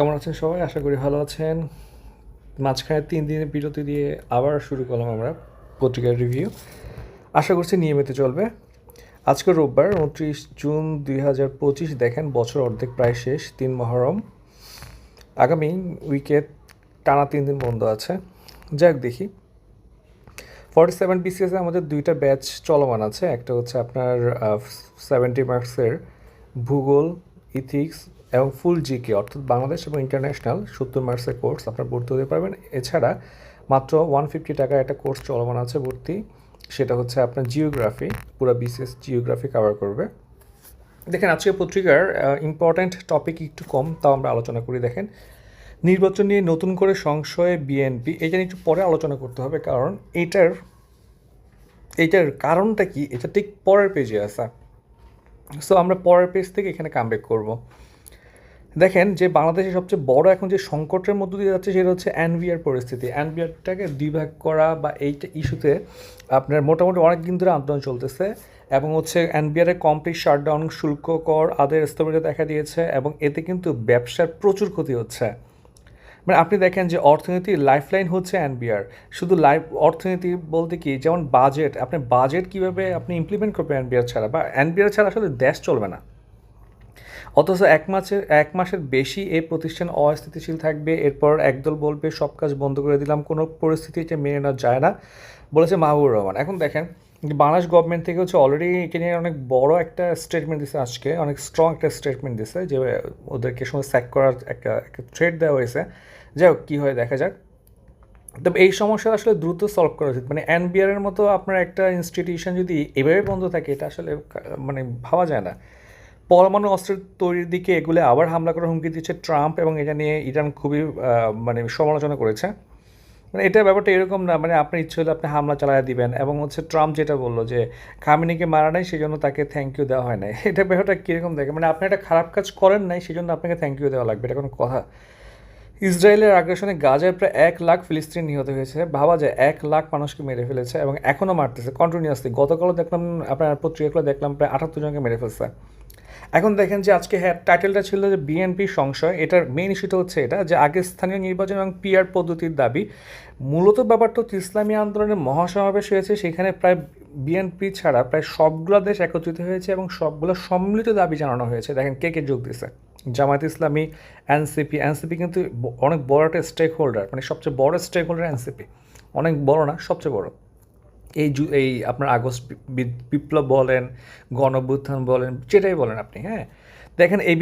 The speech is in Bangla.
কেমন আছেন সবাই? আশা করি ভালো আছেন। মাঝখানে তিন দিনের বিরতি দিয়ে আবার শুরু করলাম আমরা পত্রিকার রিভিউ আশা করছি নিয়মিত চলবে। আজকে রোববার, উনত্রিশ জুন দুই হাজার পঁচিশ, দেখেন বছর অর্ধেক প্রায় শেষ, তিন মহরম। আগামী উইকেট টানা তিন দিন বন্ধ আছে। যাক দেখি। ফর্টি সেভেন বিসিএসে আমাদের দুইটা ব্যাচ চলমান আছে। একটা হচ্ছে আপনার সেভেন্টি মার্কসের ভূগোল ইথিক্স এবং ফুল জিকে অর্থাৎ বাংলাদেশ এবং ইন্টারন্যাশনাল সত্তর মার্কসের কোর্স আপনারা ভর্তি হতে পারবেন। এছাড়া মাত্র ওয়ান ফিফটি টাকা একটা কোর্স চলমান আছে ভর্তি। সেটা হচ্ছে আপনার জিওগ্রাফি পুরো বিসিএস জিওগ্রাফি কভার করবে। দেখেন আজকে পত্রিকার ইম্পর্ট্যান্ট টপিক একটু কম, তাও আমরা আলোচনা করি। দেখেন, নির্বাচন নিয়ে নতুন করে সংশয়ে বিএনপি এটা নিয়ে একটু পরে আলোচনা করতে হবে, কারণ এটার এটার কারণটা কি? এটা ঠিক পরের পেজে আসা সো আমরা পরের পেজ থেকে এখানে কামব্যাক করব। দেখেন যে বাংলাদেশের সবচেয়ে বড় এখন যে সংকটের মধ্য দিয়ে যাচ্ছে সেটা হচ্ছে অ্যানভিআর পরিস্থিতি। অ্যানভিআরটাকে দুই ভাগ করা বা এইটা ইস্যুতে আপনার মোটামুটি অনেক দিন ধরে আন্দোলন চলতেছে এবং হচ্ছে এনবিআরের কমপ্লিট শাটডাউন শুল্ক কর আদের স্থবিরতা দেখা দিয়েছে এবং এতে কিন্তু ব্যবসার প্রচুর ক্ষতি হচ্ছে। মানে আপনি দেখেন যে অর্থনীতির লাইফলাইন হচ্ছে এনবিআর শুধু লাইফ অর্থনীতি বলতে কি, যেমন বাজেট আপনি বাজেট কীভাবে আপনি ইমপ্লিমেন্ট করবেন এনবিআর ছাড়া? বা এনবিআর ছাড়া আসলে দেশ চলবে না। অথচ এক মাসের এক মাসের বেশি এই প্রতিষ্ঠান অস্থিতিশীল থাকবে, এরপর একদল বলবে, সব কাজ বন্ধ করে দিলাম, কোনো পরিস্থিতিতে মেনে নেওয়া যায় না, বলেছে মাহবুবুর রহমান। এখন দেখেন, বাংলাদেশ গভর্নমেন্ট থেকে হচ্ছে অলরেডি একে নিয়ে অনেক বড় একটা স্টেটমেন্ট দিছে আজকে, অনেক স্ট্রং একটা স্টেটমেন্ট দিছে যে, ওদেরকে সময় স্যাক করার একটা একটা থ্রেড দেওয়া হয়েছে। যাই হোক, কী হয় দেখা যাক। তবে এই সমস্যা আসলে দ্রুত সলভ করা উচিত। মানে এনবিআর এর মতো আপনার একটা ইনস্টিটিউশন যদি এভাবে বন্ধ থাকে, এটা আসলে মানে ভাবা যায় না। পরমাণু অস্ত্রের তৈরির দিকে এগুলো আবার হামলা করার হুমকি দিচ্ছে ট্রাম্প এবং এটা নিয়ে ইরান খুবই মানে সমালোচনা করেছে। মানে এটা ব্যাপারটা এরকম না মানে আপনার ইচ্ছে হলে আপনি হামলা চালায় দিবেন এবং হচ্ছে ট্রাম্প যেটা বলল যে খামিনিকে মারা নাই সেই জন্য তাকে থ্যাংক ইউ দেওয়া হয় নাই। এটা ব্যাপারটা কীরকম দেখে? মানে আপনি একটা খারাপ কাজ করেন নাই সেই জন্য আপনাকে থ্যাংক ইউ দেওয়া লাগবে, এটা কোনো কথা। ইসরায়েলের আগ্রাসনে গাজায় প্রায় এক লাখ ফিলিস্তিন নিহত হয়েছে। ভাবা যায় এক লাখ মানুষকে মেরে ফেলেছে এবং এখনও মারতেছে। কন্টিনিউয়াসলি গতকালও দেখলাম, আপনার পত্রিকাগুলো দেখলাম প্রায় আটাত্তর জনকে মেরে ফেলছে। এখন দেখেন যে আজকে হ্যাঁ টাইটেলটা ছিল যে বিএনপি সংশয়। এটার মেইন ইস্যুটা হচ্ছে এটা, যে আগে স্থানীয় নির্বাচন এবং পিআর পদ্ধতির দাবি। মূলত ব্যাপারটা হচ্ছে ইসলামী আন্দোলনের মহাসমাবেশ হয়েছে, সেখানে প্রায় বিএনপি ছাড়া প্রায় সবগুলো দেশ একত্রিত হয়েছে এবং সবগুলো সম্মিলিত দাবি জানানো হয়েছে। দেখেন কে কে যোগ দিছে জামায়াত ইসলামী এনসিপি এনসিপি কিন্তু অনেক বড় একটা স্টেক হোল্ডার মানে সবচেয়ে বড় স্টেক হোল্ডার এনসিপি অনেক বড় না, সবচেয়ে বড়। এই জু এই আপনার আগস্ট বিপ্লব বলেন গণভ্যুত্থান বলেন, যেটাই বলেন আপনি হ্যাঁ? দেখেন এই